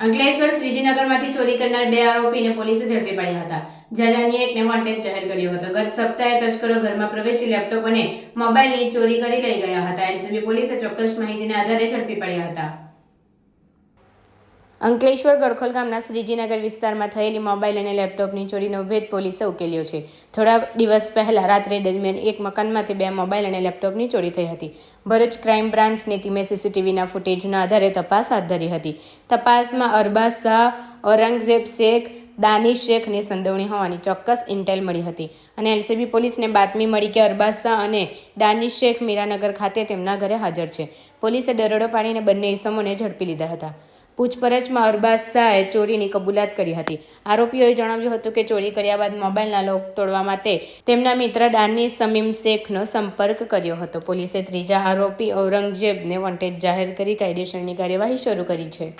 અંકલેશ્વર શ્રીજીનગરમાંથી ચોરી કરનાર બે આરોપીને પોલીસે ઝડપી પાડ્યા હતા. જ્યારે અન્ય એકને વોન્ટેડ જાહેર કર્યો હતો. ગત સપ્તાહે તસ્કરો ઘરમાં પ્રવેશી લેપટોપ અને મોબાઈલની ચોરી કરી લઈ ગયા હતા. એલસીબી પોલીસે ચોક્કસ માહિતીના આધારે ઝડપી પાડ્યા હતા. અંકલેશ્વર ગડખોલ ગામના શ્રીજીનગર વિસ્તારમાં થયેલી મોબાઈલ અને લેપટોપની ચોરીનો ભેદ પોલીસે ઉકેલ્યો છે. થોડા દિવસ પહેલા રાત્રે દરમિયાન એક મકાનમાંથી બે મોબાઈલ અને લેપટોપની ચોરી થઈ હતી. ભરૂચ ક્રાઇમ બ્રાન્ચની ટીમે સીસીટીવીના ફૂટેજના આધારે તપાસ હાથ ધરી હતી. તપાસમાં અરબાઝ શાહ, ઔરંગઝેબ શેખ, દાનિશ શેખની સંડોવણી હોવાની ચોક્કસ ઇન્ટેલ મળી હતી અને એલસીબી પોલીસને બાતમી મળી કે અરબાઝ શાહ અને દાનિશ શેખ મીરાનગર ખાતે તેમના ઘરે હાજર છે. પોલીસે દરોડો પાડીને બંને ઇસમોને ઝડપી લીધા હતા. પૂછપરછમાં અરબાઝ શાહે ચોરીની કબૂલાત કરી હતી. આરોપીઓએ જણાવ્યું હતું કે ચોરી કર્યા બાદ મોબાઈલના લોક તોડવા માટે તેમના મિત્ર દાનિશ સમીમ શેખનો સંપર્ક કર્યો હતો. પોલીસે ત્રીજા આરોપી ઔરંગઝેબને વોન્ટેડ જાહેર કરી કાયદેસરની કાર્યવાહી શરૂ કરી છે.